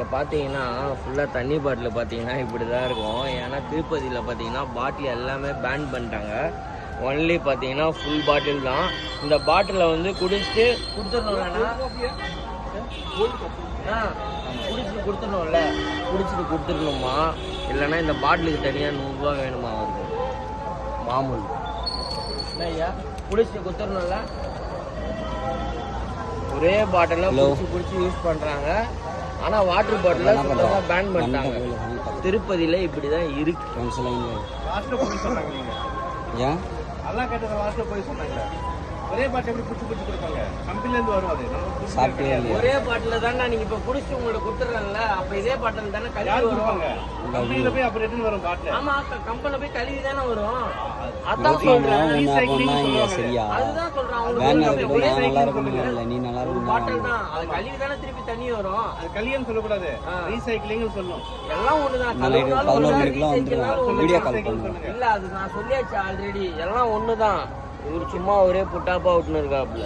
இங்கே பார்த்தீங்கன்னா ஃபுல்லாக தண்ணி பாட்டில் பார்த்தீங்கன்னா இப்படி தான் இருக்கும். ஏன்னா திருப்பதியில் பார்த்தீங்கன்னா பாட்டில் எல்லாமே பேன் பண்ணிட்டாங்க. ஒன்லி பார்த்தீங்கன்னா ஃபுல் பாட்டில் தான். இந்த பாட்டிலை வந்து குடிச்சிட்டு கொடுத்துடணும்லண்ணா. ஆ குடிச்சிட்டு கொடுத்துடணும்ல. குடிச்சிட்டு கொடுத்துடணுமா? இல்லைன்னா இந்த பாட்டிலுக்கு தனியாக நூறுரூவா வேணுமா அவருக்கு? மாமூல். ஐயா? குடிச்சிட்டு கொடுத்துடணும்ல? ஒரே பாட்டிலில் குடிச்சு குடிச்சு யூஸ் பண்ணுறாங்க ஆனால் வாட்டர் பாட்டிலை சுத்தமாக பேன் பண்ணிட்டாங்க. திருப்பதியில் இப்படி தான் இருக்கு ஏன்? அதெல்லாம் கேட்டது லாஸ்ட்ல போய் சொன்னாங்க. ஒரே பாட்டு எப்படி புடிச்சு புடிச்சு கொடுப்பாங்க? கம்பெனில இருந்து வரும் அது. புடிச்சு சாப்பிட்டே ஒரே பாட்டில் தானே நீங்கள் இப்போ குடிச்சு உங்களுக்கு கொடுத்துட்றேன்ல அப்போ இதே பாட்டில் தானே கழுவி கொடுப்பாங்க? கம்பெனில போய் அப்புறம் ரிட்டர்ன் வரும் பாட்டில். ஆமா கம்பெனில போய் கழுவி தானே வரும். அதான் ஒன்று சரியா? அதுதான் சொல்றேன். வேன் அவங்களுக்கு நீ நல்லா ஒரு பாட்டில் தான். அது கழுவி தானே திருப்பி தண்ணி வரும். அது கல்யாணம் சொல்லக்கூடாது. ரீசைக்கிளிங் சொல்லணும். எல்லாம் ஒண்ணுதான். நாளைக்கு கழுவுனாலும் பதினோரு மணிக்கெல்லாம் னாலும் வீடியோ. கால் இல்ல அது நான் சொல்லியாச்சு ஆல்ரெடி எல்லாம் ஒண்ணுதான். இவர் சும்மா ஒரே புட்டாப்பா விட்டுன்னு இருக்காப்புல